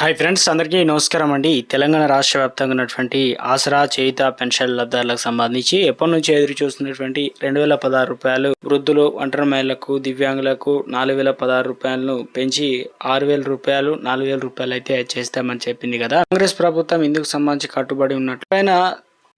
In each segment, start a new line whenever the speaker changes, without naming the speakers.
Hi friends అందరికీ నమస్కారం అండి. తెలంగాణ రాష్ట్ర వ్యాప్తంగా ఉన్నటువంటి ఆసరా చేయిత పెన్షన్ లబ్ధారులకు సంబంధించి ఎప్పటి నుంచి ఎదురు చూస్తున్నటువంటి రెండు వేల పదహారు రూపాయలు వృద్ధులు ఒంటరి మహిళలకు దివ్యాంగులకు నాలుగు వేల పదహారు రూపాయలను పెంచి ఆరు వేల రూపాయలు నాలుగు వేల రూపాయలు అయితే చేస్తామని చెప్పింది కదా. కాంగ్రెస్ ప్రభుత్వం ఇందుకు సంబంధించి కట్టుబడి ఉన్నట్టు. పైన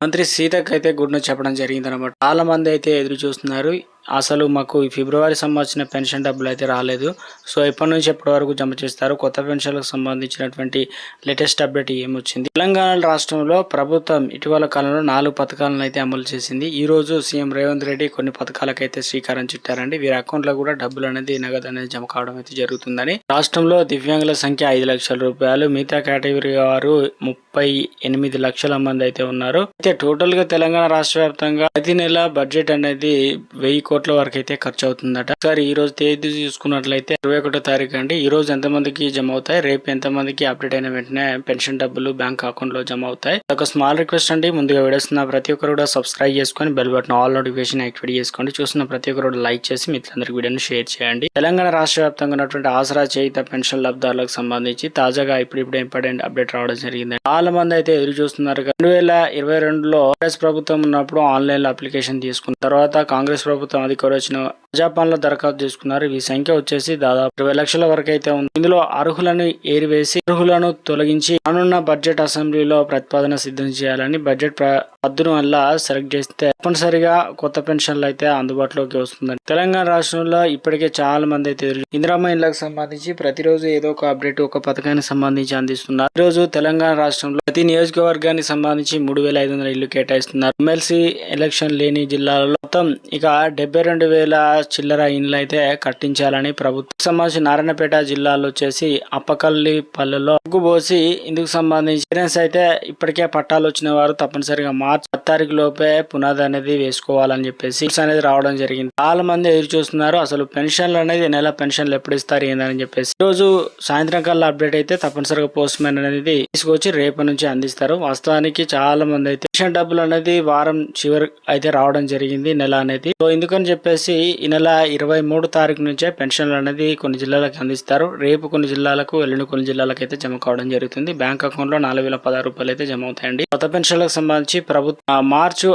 మంత్రి సీతక్ అయితే గుడ్ను చెప్పడం జరిగింది అనమాట చాలా మంది అయితే ఎదురు చూస్తున్నారు. అసలు మాకు ఈ ఫిబ్రవరి సంబంధించిన పెన్షన్ డబ్బులు అయితే రాలేదు. సో ఎప్పటి నుంచి ఎప్పటి వరకు జమ చేస్తారు? కొత్త పెన్షన్లకు సంబంధించినటువంటి లేటెస్ట్ అప్డేట్ ఏమొచ్చింది? తెలంగాణ రాష్ట్రంలో ప్రభుత్వం ఇటీవల కాలంలో నాలుగు పథకాలను అయితే అమలు చేసింది. ఈ రోజు సీఎం రేవంత్ రెడ్డి కొన్ని పథకాలకు శ్రీకారం చుట్టారండి. వీరి అకౌంట్లో కూడా డబ్బులు అనేది నగదు అనేది జమ కావడం అయితే జరుగుతుందని. రాష్ట్రంలో దివ్యాంగుల సంఖ్య ఐదు లక్షల రూపాయలు మిగతా కేటగిరీ వారు ముప్పై ఎనిమిది లక్షల మంది అయితే ఉన్నారు. అయితే టోటల్గా తెలంగాణ రాష్ట్ర వ్యాప్తంగా ప్రతి నెల బడ్జెట్ అనేది వెయ్యి కోట్ల వరకు అయితే ఖర్చు అవుతుందట. ఒకసారి ఈ రోజు తేదీ చూసుకున్నట్లయితే ఇరవై ఒకటో తారీఖు అండి. ఈ రోజు ఎంత మందికి జమ అవుతాయి? రేపు ఎంత మందికి అప్డేట్ అయిన వెంటనే పెన్షన్ డబ్బులు బ్యాంక్ అకౌంట్లో జమ అవుతాయి. ఒక స్మాల్ రిక్వెస్ట్ అండి. ముందుగా విడస్తున్న ప్రతి ఒక్కరు కూడా సబ్స్క్రైబ్ చేసుకొని bell button all notification activate చేసుకోండి. చూస్తున్న ప్రతి ఒక్కరు కూడా లైక్ చేసి మిత్రులందరికీ వీడియోను షేర్ చేయండి. తెలంగాణ రాష్ట్ర వ్యాప్తంగా ఉన్నటువంటి ఆసరా చేయిత పెన్షన్ లబ్ధారులకు సంబంధించి తాజాగా ఇప్పుడు ఇంపార్టెంట్ అప్డేట్ రావడం జరిగింది చాలా మంది అయితే ఎదురు చూస్తున్నారు రెండు వేల ఇరవై రెండులో కాంగ్రెస్ ప్రభుత్వం ఉన్నప్పుడు ఆన్లైన్లో అప్లికేషన్ తీసుకున్న తర్వాత కాంగ్రెస్ ప్రభుత్వం అధికారం వచ్చిన ప్రజాపాలనలో దరఖాస్తు చేసుకున్నారు. ఈ సంఖ్య వచ్చేసి దాదాపు ఇరవై లక్షల వరకు అయితే ఉంది. ఇందులో అర్హులను ఏరివేసి అర్హులను తొలగించి రానున్న బడ్జెట్ అసెంబ్లీలో ప్రతిపాదన సిద్ధం చేయాలని బడ్జెట్ పద్దును వల్ల సెలెక్ట్ చేస్తే తప్పనిసరిగా కొత్త పెన్షన్లు అయితే అందుబాటులోకి వస్తుందని. తెలంగాణ రాష్ట్రంలో ఇప్పటికే చాలా మంది అయితే ఎదురు- ఇళ్ళకు సంబంధించి ప్రతిరోజు ఏదో ఒక అప్డేట్ ఒక పథకానికి సంబంధించి అందిస్తున్నారు. ఈ రోజు తెలంగాణ రాష్ట్రంలో ప్రతి నియోజకవర్గానికి సంబంధించి మూడు వేల ఐదు వందల ఇల్లు కేటాయిస్తున్నారు. ఎమ్మెల్సీ ఎలక్షన్ లేని జిల్లాలలో మొత్తం ఇక డెబ్బై రెండు వేల చిల్లర ఇండ్లు అయితే కట్టించాలని ప్రభుత్వం. సంబంధించి నారాయణపేట జిల్లాలో వచ్చేసి అప్పకల్లి పల్లెలో పోసి ఇందుకు సంబంధించి అయితే ఇప్పటికే పట్టాలు వచ్చిన వారు తప్పనిసరిగా మార్చి తారీఖు లోపే పునాది అనేది వేసుకోవాలని చెప్పేసి అనేది రావడం జరిగింది. చాలా మంది ఎదురు చూస్తున్నారు. అసలు పెన్షన్లు అనేది నెల పెన్షన్లు ఎప్పుడు ఇస్తారు ఏందని చెప్పేసి. ఈ రోజు సాయంత్రం కల్లా అప్డేట్ అయితే తప్పనిసరిగా పోస్ట్ మ్యాన్ అనేది తీసుకొచ్చి రేపు నుంచి అందిస్తారు. వాస్తవానికి చాలా మంది అయితే పెన్షన్ డబ్బులు అనేది వారం చివరి అయితే రావడం జరిగింది నెల అనేది. సో ఎందుకని చెప్పేసి ఈ నెల ఇరవై మూడు తారీఖు నుంచే పెన్షన్లు అనేది కొన్ని జిల్లాలకు అందిస్తారు. రేపు కొన్ని జిల్లాలకు ఎల్లుండి కొన్ని జిల్లాలకు అయితే జమ కావడం జరుగుతుంది. బ్యాంక్ అకౌంట్లో నాలుగు వేల పదహారు రూపాయలు అయితే జమ అవుతాయండి. కొత్త పెన్షన్లకు సంబంధించి ప్రభుత్వం మార్చి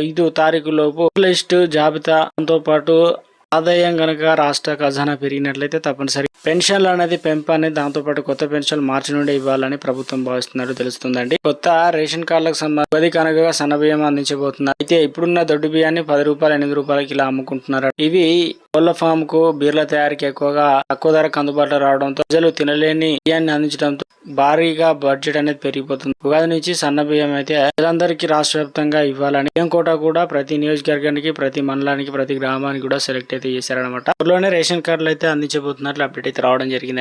ఐదు తారీఖు లోపు లిస్ట్ జాబితాతో పాటు ఆదాయం గనక రాష్ట్ర ఖజానా పెరిగినట్లయితే తప్పనిసరి. పెన్షన్లు అనేది పెంపాన్ని దాంతోపాటు దాంతో పాటు కొత్త పెన్షన్లు మార్చి నుండి ఇవ్వాలని ప్రభుత్వం భావిస్తున్నట్టు తెలుస్తుందండి. కొత్త రేషన్ కార్డులకు సంబంధించి పది కనుకగా సన్న బియ్యం అందించబోతున్నారు. అయితే ఇప్పుడున్న దొడ్డు బియ్యాన్ని పది రూపాయలు ఎనిమిది రూపాయలకి ఇలా అమ్ముకుంటున్నారు. ఇవి కోళ్ళ ఫామ్కు బీర్ల తయారీకి ఎక్కువగా తక్కువ ధరకు అందుబాటులో రావడంతో ప్రజలు తినలేని బియ్యాన్ని అందించడంతో భారీగా బడ్జెట్ అనేది పెరిగిపోతుంది. ఉగాది నుంచి సన్న బియ్యం అయితే ప్రజలందరికీ రాష్ట్ర వ్యాప్తంగా ఇవ్వాలని బియ్యం కోట కూడా ప్రతి నియోజకవర్గానికి ప్రతి మండలానికి ప్రతి గ్రామానికి కూడా సెలెక్ట్ అయితే చేశారనమాట త్వరలోనే రేషన్ కార్డులు అయితే అందించబోతున్నట్లు అప్డేట్ అయితే రావడం జరిగిందండి.